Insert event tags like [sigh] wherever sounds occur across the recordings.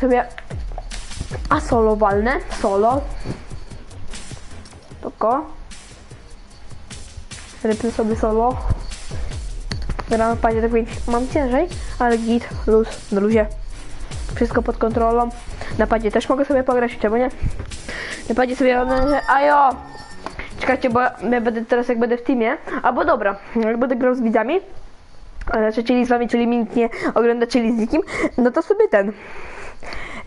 Sobie a solo walnę, solo. Tylko. Rypnę sobie solo. Na padzie tak powiedzieć, mam ciężej, ale git, luz, na luzie. Wszystko pod kontrolą. Na padzie też mogę sobie pograć, czemu nie? Na padzie sobie robię, ajo! Czekajcie, bo ja będę teraz jak będę w teamie. Albo dobra, jak będę grał z widzami, znaczy czyli z wami, czyli mi nie ogląda, czyli z nikim, no to sobie ten.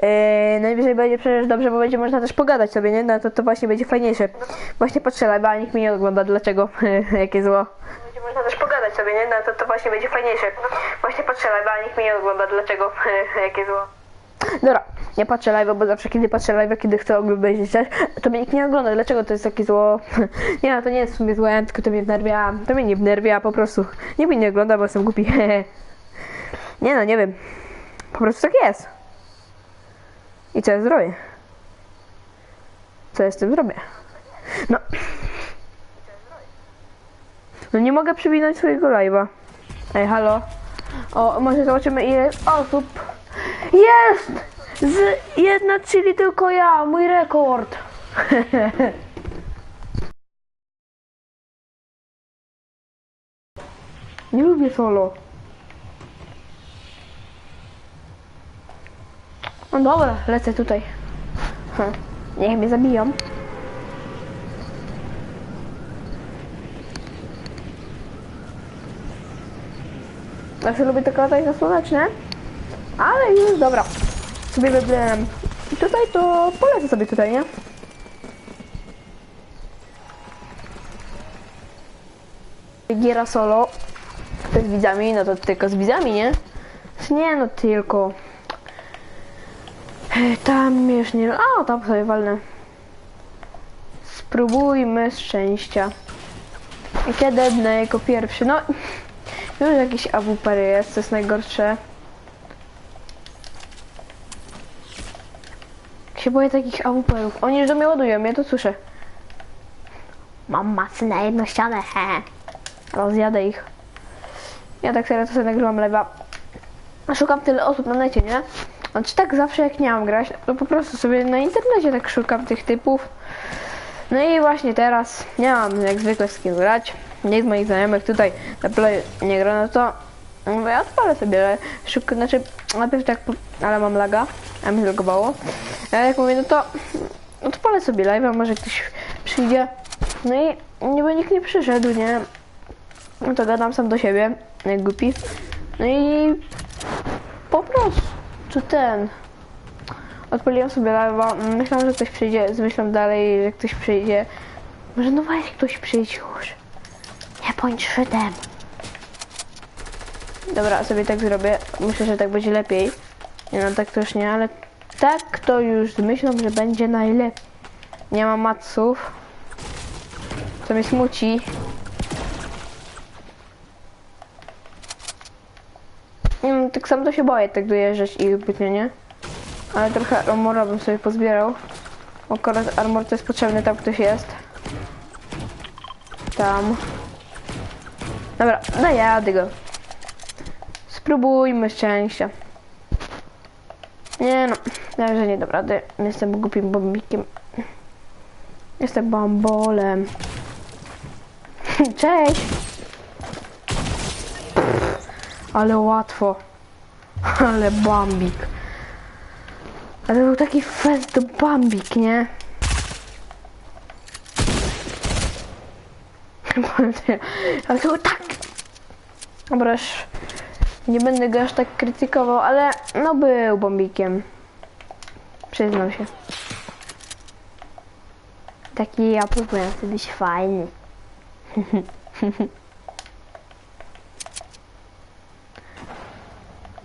Yy, najwyżej będzie przecież dobrze, bo będzie można też pogadać sobie, nie? No to, to właśnie będzie fajniejsze. Właśnie patrzę a nikt mnie nie ogląda, dlaczego? [laughs] Jakie zło. Będzie można też pogadać sobie, nie? No to, to właśnie będzie fajniejsze. Właśnie patrzę a nikt mnie nie ogląda, dlaczego? [laughs] Jakie zło. Dobra, nie patrzę live, bo zawsze kiedy patrzę live, kiedy chcę coś, to mnie nikt nie ogląda. Dlaczego to jest takie zło? [laughs] nie, no to nie jest w sumie złe, tylko to mnie wnerwia. To mnie nie wnerwia, po prostu. Nikt mnie nie ogląda, bo jestem głupi. nie no, nie wiem. Po prostu tak jest. I co ja zrobię? Co ja z tym zrobię? No. No nie mogę przywinąć swojego live'a. Ej, halo. O, może zobaczymy ile osób. Jest! Z jedna, czyli tylko ja, mój rekord. [laughs] Nie lubię solo. No dobra, lecę tutaj. Hm. Niech mnie zabiją. Zawsze lubię te latajce słoneczne. Ale już, dobra. Sobie wybrałem. I tutaj to polecę sobie tutaj, nie? Giera solo. To z widzami, no to tylko z widzami, nie? Nie, no tylko. Ej, Tam już nie... A, tam sobie walnę. Spróbujmy szczęścia. I kiedy na jako pierwszy? No, [laughs] już jakiś AWP jest, to jest najgorsze. się boję takich AWP-ów. Oni już do mnie ładują, ja to słyszę. Mam masy na jedną ścianę, he. Rozjadę ich. Ja tak serio to sobie nagrywam lewa. Szukam tyle osób na necie, nie? Znaczy tak zawsze jak nie mam grać, to po prostu sobie na internecie tak szukam tych typów. No i właśnie teraz nie mam jak zwykle z kim grać. Nikt z moich znajomych tutaj na play nie gra, no to mówię, ja odpalę sobie, szybko, znaczy najpierw tak, ale mam laga, a mi zlogowało. Ja jak mówię, no to odpalę sobie live, a może ktoś przyjdzie. No i niby nikt nie przyszedł, nie? No to gadam sam do siebie, jak głupi. No i po prostu ten. Odpaliłem sobie live'a, myślałam, że ktoś przyjdzie, zmyślam dalej, że ktoś przyjdzie. Może no weź ktoś przyjdzie już. Nie bądź Żydem. Dobra, sobie tak zrobię. Myślę, że tak będzie lepiej. Nie no, tak to już nie, ale tak to już myślę, że będzie najlepiej. Nie ma matsów. To mnie smuci. Tak samo to się boję, tak dojeżdżać i zbytnio, nie? Ale trochę armora bym sobie pozbierał. Akurat armor to jest potrzebny, tam ktoś jest. Tam. Dobra, dajadę go. Spróbujmy szczęścia. Nie no, że nie rady. Jestem głupim bombikiem. Jestem bambolem. [laughs] Cześć! Ale łatwo. Ale bambik. Ale był taki fest bambik, nie? [laughs] Ale to tak... Dobra, nie będę go aż tak krytykował, ale no był bombikiem. Przyznam się. Taki ja próbuję chcę być fajny. [laughs]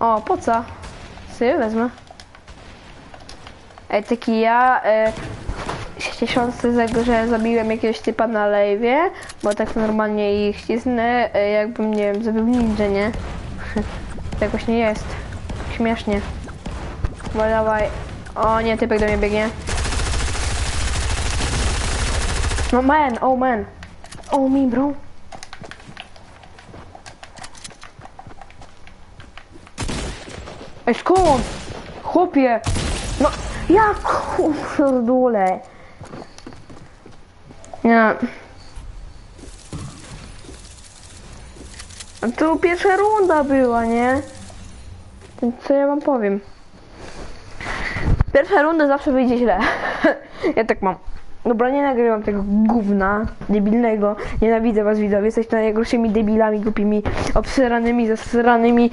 o, po co? Sobie wezmę. Ej, taki ja e, się cieszący z tego, że zabiłem jakiegoś typa na live'ie, bo tak normalnie ich ścisnę, e, jakbym, nie wiem, zabił ninja, nie? [laughs] Jakoś nie jest. Śmiesznie. Bo dawaj. O nie, typek do mnie biegnie. No man, oh man. Oh me bro. Ej skąd? chłopie! No, jak kurde. Nie. A To pierwsza runda była, nie? Co ja wam powiem? Pierwsza runda zawsze wyjdzie źle. [laughs] ja tak mam. Dobra, nie nagrywam tego gówna debilnego. Nienawidzę was widzowie. Jesteście najgorszymi debilami, głupimi, obsranymi, zasranymi